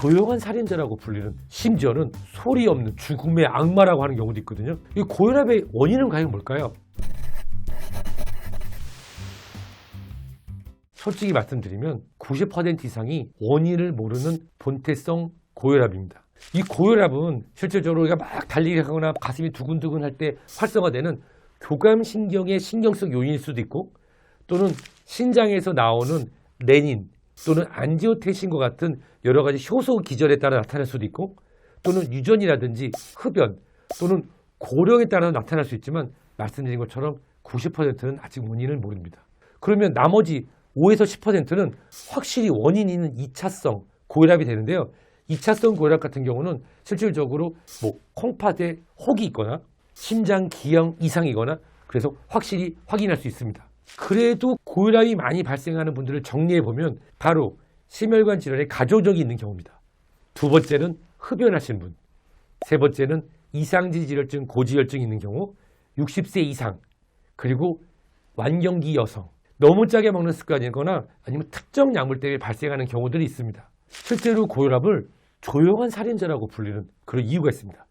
조용한 살인자라고 불리는 심지어는 소리 없는 죽음의 악마라고 하는 경우도 있거든요. 이 고혈압의 원인은 과연 뭘까요? 솔직히 말씀드리면 90% 이상이 원인을 모르는 본태성 고혈압입니다. 이 고혈압은 실질적으로 우리가 막 달리기 하거나 가슴이 두근두근 할 때 활성화되는 교감신경의 신경성 요인일 수도 있고 또는 신장에서 나오는 레닌 또는 안지오텐신과 같은 여러 가지 효소 기전에 따라 나타날 수도 있고 또는 유전이라든지 흡연 또는 고령에 따라 나타날 수 있지만 말씀드린 것처럼 90%는 아직 원인을 모릅니다. 그러면 나머지 5에서 10%는 확실히 원인이 있는 2차성 고혈압이 되는데요. 2차성 고혈압 같은 경우는 실질적으로 뭐 콩팥에 혹이 있거나 심장 기형 이상이거나 그래서 확실히 확인할 수 있습니다. 그래도 고혈압이 많이 발생하는 분들을 정리해 보면 바로 심혈관 질환에 가족적이 있는 경우입니다. 두 번째는 흡연하신 분, 세 번째는 이상지 질혈증, 고지혈증이 있는 경우, 60세 이상, 그리고 완경기 여성, 너무 짜게 먹는 습관이거나 아니면 특정 약물 때문에 발생하는 경우들이 있습니다. 실제로 고혈압을 조용한 살인자라고 불리는 그런 이유가 있습니다.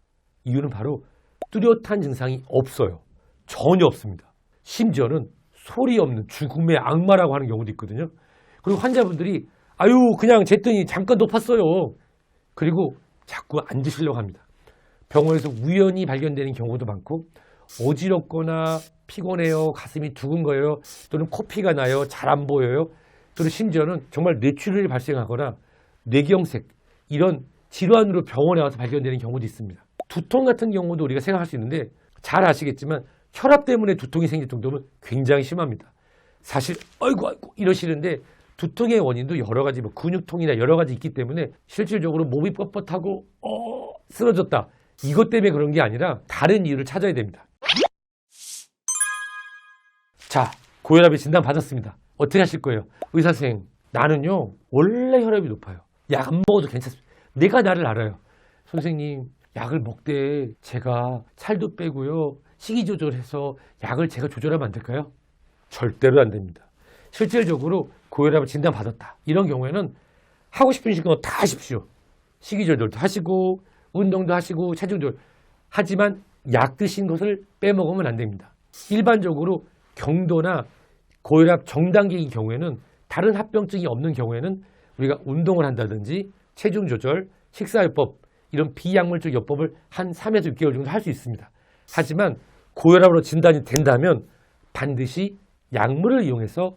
이유는 바로 뚜렷한 증상이 없어요. 전혀 없습니다. 심지어는 소리 없는 죽음의 악마라고 하는 경우도 있거든요. 그리고 환자분들이 아유 그냥 쟀더니 잠깐 높았어요. 그리고 자꾸 안 드시려고 합니다. 병원에서 우연히 발견되는 경우도 많고 어지럽거나 피곤해요, 가슴이 두근거려요, 또는 코피가 나요, 잘 안 보여요, 또는 심지어는 정말 뇌출혈이 발생하거나 뇌경색 이런 질환으로 병원에 와서 발견되는 경우도 있습니다. 두통 같은 경우도 우리가 생각할 수 있는데 잘 아시겠지만 혈압 때문에 두통이 생길 정도면 굉장히 심합니다. 사실 아이고 아이고 이러시는데 두통의 원인도 여러 가지 뭐 근육통이나 여러 가지 있기 때문에 실질적으로 몸이 뻣뻣하고 어 쓰러졌다 이것 때문에 그런 게 아니라 다른 이유를 찾아야 됩니다. 자 고혈압이 진단 받았습니다. 어떻게 하실 거예요? 의사 선생님 나는요 원래 혈압이 높아요. 약 안 먹어도 괜찮습니다. 내가 나를 알아요. 선생님 약을 먹되 제가 살도 빼고요 식이 조절해서 약을 제가 조절하면 안 될까요? 절대로 안 됩니다. 실질적으로 고혈압을 진단받았다. 이런 경우에는 하고 싶은 거다 하십시오. 식이 조절도 하시고 운동도 하시고 체중 조절 하지만 약 드신 것을 빼먹으면 안 됩니다. 일반적으로 경도나 고혈압 정단계인 경우에는 다른 합병증이 없는 경우에는 우리가 운동을 한다든지 체중 조절, 식사요법 이런 비약물적 요법을 한 3에서 6개월 정도 할 수 있습니다. 하지만 고혈압으로 진단이 된다면 반드시 약물을 이용해서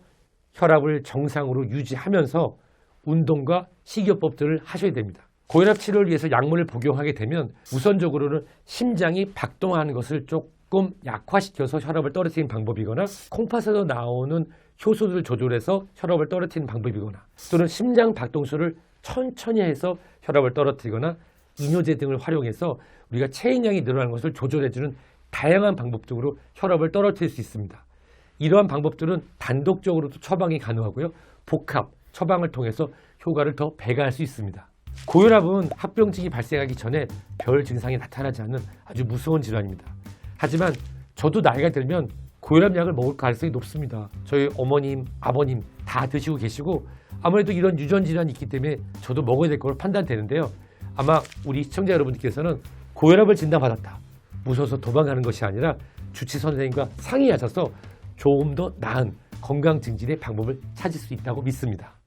혈압을 정상으로 유지하면서 운동과 식이요법들을 하셔야 됩니다. 고혈압 치료를 위해서 약물을 복용하게 되면 우선적으로는 심장이 박동하는 것을 조금 약화시켜서 혈압을 떨어뜨리는 방법이거나 콩팥에서 나오는 효소를 조절해서 혈압을 떨어뜨리는 방법이거나 또는 심장 박동수를 천천히 해서 혈압을 떨어뜨리거나 이뇨제 등을 활용해서 우리가 체인량이 늘어나는 것을 조절해주는 다양한 방법 등으로 혈압을 떨어뜨릴 수 있습니다. 이러한 방법들은 단독적으로도 처방이 가능하고요. 복합, 처방을 통해서 효과를 더 배가할 수 있습니다. 고혈압은 합병증이 발생하기 전에 별 증상이 나타나지 않는 아주 무서운 질환입니다. 하지만 저도 나이가 들면 고혈압 약을 먹을 가능성이 높습니다. 저희 어머님, 아버님 다 드시고 계시고 아무래도 이런 유전 질환이 있기 때문에 저도 먹어야 될 걸로 판단되는데요. 아마 우리 시청자 여러분들께서는 고혈압을 진단받았다. 무서워서 도망가는 것이 아니라 주치 선생님과 상의하셔서 조금 더 나은 건강 증진의 방법을 찾을 수 있다고 믿습니다.